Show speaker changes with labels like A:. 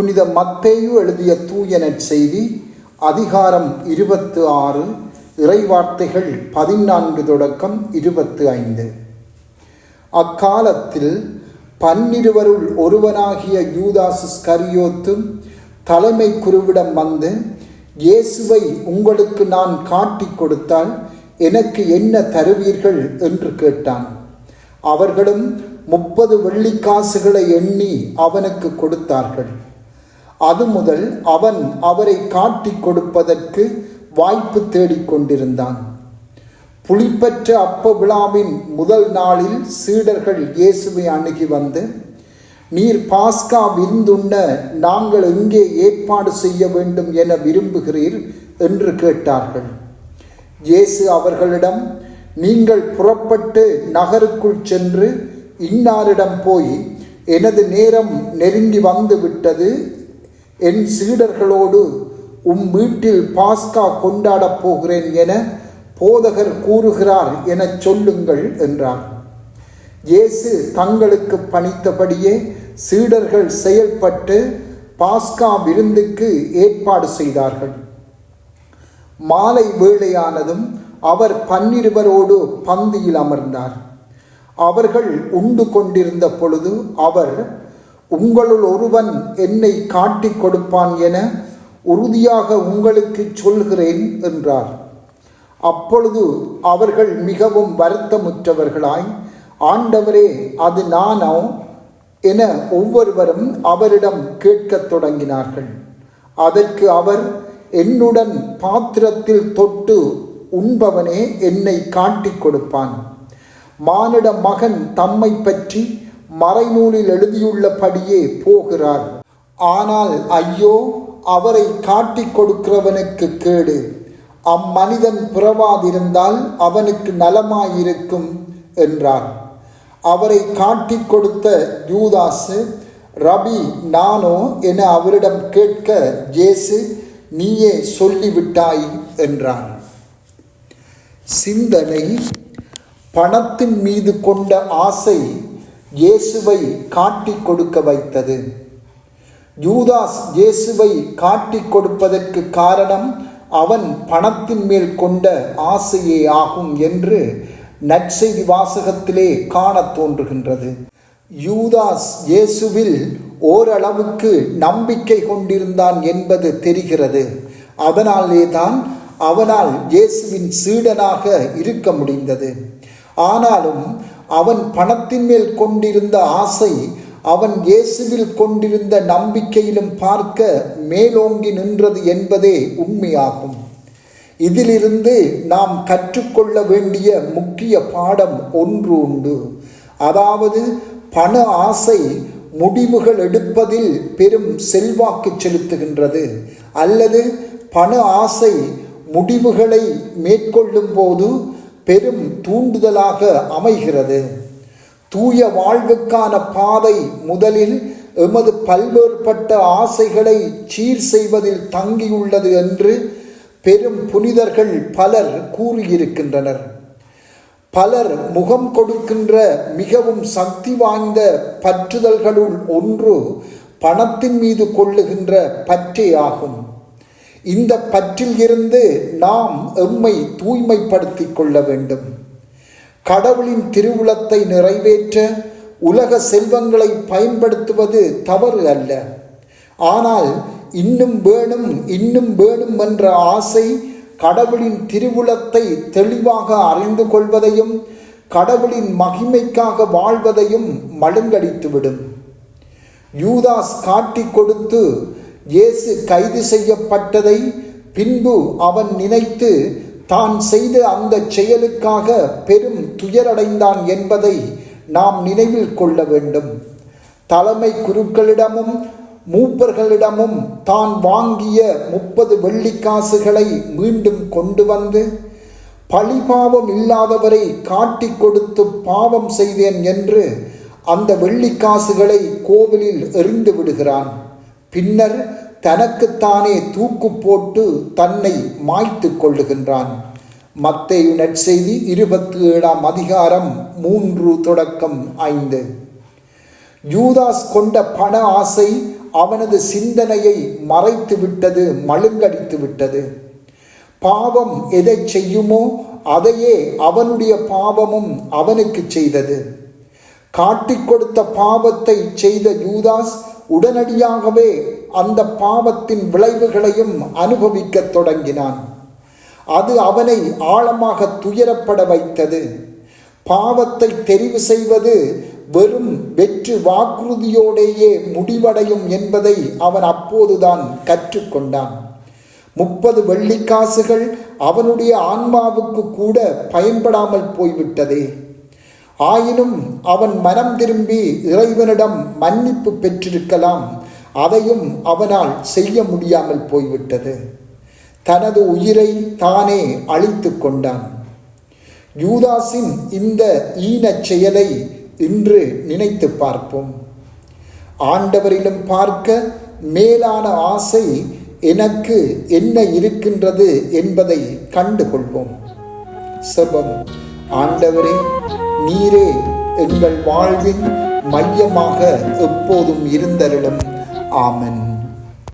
A: புனித மத்தேயு எழுதிய தூய நற்செய்தி அதிகாரம் இருபத்து ஆறு இறைவார்த்தைகள் பதினான்கு தொடக்கம் இருபத்து ஐந்து. அக்காலத்தில் பன்னிருவருள் ஒருவனாகிய யூதாசு கரியோத்து தலைமை குருவிடம் வந்து இயேசுவை உங்களுக்கு நான் காட்டிக் கொடுத்தால் எனக்கு என்ன தருவீர்கள்? என்று கேட்டான். அவர்களும் முப்பது வெள்ளிக்காசுகளை எண்ணி அவனுக்கு கொடுத்தார்கள். அது முதல் அவன் அவரை காட்டிக் கொடுப்பதற்கு வாய்ப்பு தேடிக்கொண்டிருந்தான் புளிப்பற்ற அப்ப விழாவின் முதல் நாளில் சீடர்கள் இயேசுவை அணுகி வந்து நீர் பாஸ்கா விருந்துண்ண நாங்கள் எங்கே ஏற்பாடு செய்ய வேண்டும் என விரும்புகிறீர்? என்று கேட்டார்கள். இயேசு அவர்களிடம் நீங்கள் புறப்பட்டு நகருக்குள் சென்று இன்னாரிடம் போய் எனது நேரம் நெருங்கி வந்து விட்டது என் சீடர்களோடு உம் வீட்டில் பாஸ்கா கொண்டாடப் போகிறேன் என போதகர் கூறுகிறார் எனச் சொல்லுங்கள் என்றார் இயேசு தங்களுக்கு பணித்தபடியே சீடர்கள் செயல்பட்டு பாஸ்கா விருந்துக்கு ஏற்பாடு செய்தார்கள். மாலை வேளையானதும் அவர் பன்னிருவரோடு பந்தியில் அமர்ந்தார். அவர்கள் உண்டு கொண்டிருந்த பொழுது அவர் உங்களுள் ஒருவன் என்னை காட்டிக் கொடுப்பான் என உறுதியாக உங்களுக்கு சொல்கிறேன் என்றார். அப்பொழுது அவர்கள் மிகவும் வருத்தமுற்றவர்களாய் ஆண்டவரே அது நானோ? என ஒவ்வொருவரும் அவரிடம் கேட்கத் தொடங்கினார்கள். அதற்கு அவர் என்னுடன் பாத்திரத்தில் தொட்டு உண்பவனே என்னை காட்டிக் கொடுப்பான். மானிட மகன் தம்மை பற்றி மறைநூலில் எழுதியுள்ளபடியே போகிறார். ஆனால் ஐயோ அவரை காட்டிக் கொடுக்கிறவனுக்கு கேடு. அம்மனிதன் பிறவாதிருந்தால் அவனுக்கு நலமாயிருக்கும் என்றார். அவரை காட்டிக் கொடுத்த யூதாசு ரபி நானோ என அவரிடம் கேட்க ஜேசு நீயே சொல்லிவிட்டாய் என்றான். சிந்தனை பணத்தின் மீது கொண்ட ஆசை இயேசுவை காட்டிக் கொடுக்க வைத்தது. யூதாஸ் இயேசுவை காட்டிக் கொடுப்பதற்கு காரணம் அவன் பணத்தின் மேல் கொண்ட ஆசையே ஆகும் என்று நற்செய்தி வாசகத்திலே காணத் தோன்றுகின்றது. யூதாஸ் இயேசுவில் ஓரளவுக்கு நம்பிக்கை கொண்டிருந்தான் என்பது தெரிகிறது. அதனாலே தான் அவனால் இயேசுவின் சீடனாக இருக்க முடிந்தது. ஆனாலும் அவன் பணத்தின் மேல் கொண்டிருந்த ஆசை அவன் இயேசுவில் கொண்டிருந்த நம்பிக்கையிலும் பார்க்க மேலோங்கி நின்றது என்பதே உண்மையாகும். இதிலிருந்து நாம் கற்றுக்கொள்ள வேண்டிய முக்கிய பாடம் ஒன்று உண்டு. அதாவது பண ஆசை முடிவுகள் எடுப்பதில் பெரும் செல்வாக்கு செலுத்துகின்றது. அல்லது பண ஆசை முடிவுகளை மேற்கொள்ளும் போது பெரும் தூண்டுதலாக அமைகிறது. தூய வாழ்வுக்கான பாதை முதலில் எமது பல்வேறுபட்ட ஆசைகளை சீர் செய்வதில் தங்கியுள்ளது என்று பெரும் புனிதர்கள் பலர் கூறியிருக்கின்றனர். பலர் முகம் கொடுக்கின்ற மிகவும் சக்தி வாய்ந்த பற்றுதல்களுள் ஒன்று பணத்தின் மீது கொள்ளுகின்ற பற்றே ஆகும். இந்த பற்றில் இருந்து நாம் எம்மை தூய்மைப்படுத்திக் கொள்ள வேண்டும். கடவுளின் திருவுளத்தை நிறைவேற்ற உலக செல்வங்களை பயன்படுத்துவது தவறு அல்ல. ஆனால் இன்னும் வேணும் இன்னும் வேணும் என்ற ஆசை கடவுளின் திருவுளத்தை தெளிவாக அறிந்து கொள்வதையும் கடவுளின் மகிமைக்காக வாழ்வதையும் மழுங்கடித்துவிடும். யூதாஸ் காட்டி கொடுத்து இயேசு கைது செய்யப்பட்டதை பின்பு அவன் நினைத்து தான் செய்த அந்த செயலுக்காக பெரும் துயரடைந்தான் என்பதை நாம் நினைவில் கொள்ள வேண்டும். தலைமை குருக்களிடமும் மூப்பர்களிடமும் தான் வாங்கிய முப்பது வெள்ளிக்காசுகளை மீண்டும் கொண்டு வந்து பழிபாவம் இல்லாதவரை காட்டி கொடுத்து பாவம் செய்தேன் என்று அந்த வெள்ளிக்காசுகளை கோவிலில் எறிந்து விடுகிறான். பின்னர் தனக்குத்தானே தூக்கு போட்டு தன்னை மாய்த்து கொள்ளுகின்றான். மத்தேயு நற்செய்தி இருபத்தி ஏழாம் அதிகாரம் மூன்று தொடக்கம் ஐந்து. யூதாஸ் கொண்ட பண ஆசை அவனது சிந்தனையை மறைத்து விட்டது மழுங்கடித்து விட்டது பாவம் எதை செய்யுமோ அதையே அவனுடைய பாவமும் அவனுக்கு செய்தது. காட்டிக் கொடுத்த பாவத்தை செய்த யூதாஸ் உடனடியாகவே அந்த பாவத்தின் விளைவுகளையும் அனுபவிக்கத் தொடங்கினான். அது அவனை ஆழமாக துயரப்பட வைத்தது. பாவத்தை தெரிவு செய்வது வெறும் வெற்று வாக்குறுதியோடேயே முடிவடையும் என்பதை அவன் அப்போதுதான் கற்றுக்கொண்டான். முப்பது வெள்ளிக்காசுகள் அவனுடைய ஆன்மாவுக்கு கூட பயன்படாமல் போய்விட்டதே. ஆயினும் அவன் மனம் திரும்பி இறைவனிடம் மன்னிப்பு பெற்றிருக்கலாம் அதையும் அவனால் செய்ய முடியாமல் போய்விட்டது. தனது உயிரை தானே அழித்து கொண்டான். யூதாஸின் இந்த ஈனச் செயலை இன்று நினைத்து பார்ப்போம். ஆண்டவரிலும் பார்க்க மேலான ஆசை எனக்கு என்ன இருக்கின்றது என்பதை கண்டுகொள்வோம். செபம். ஆண்டவரே நீரே எங்கள் வாழ்வின் மையமாக எப்போதும் இருந்தருளும். ஆமன்.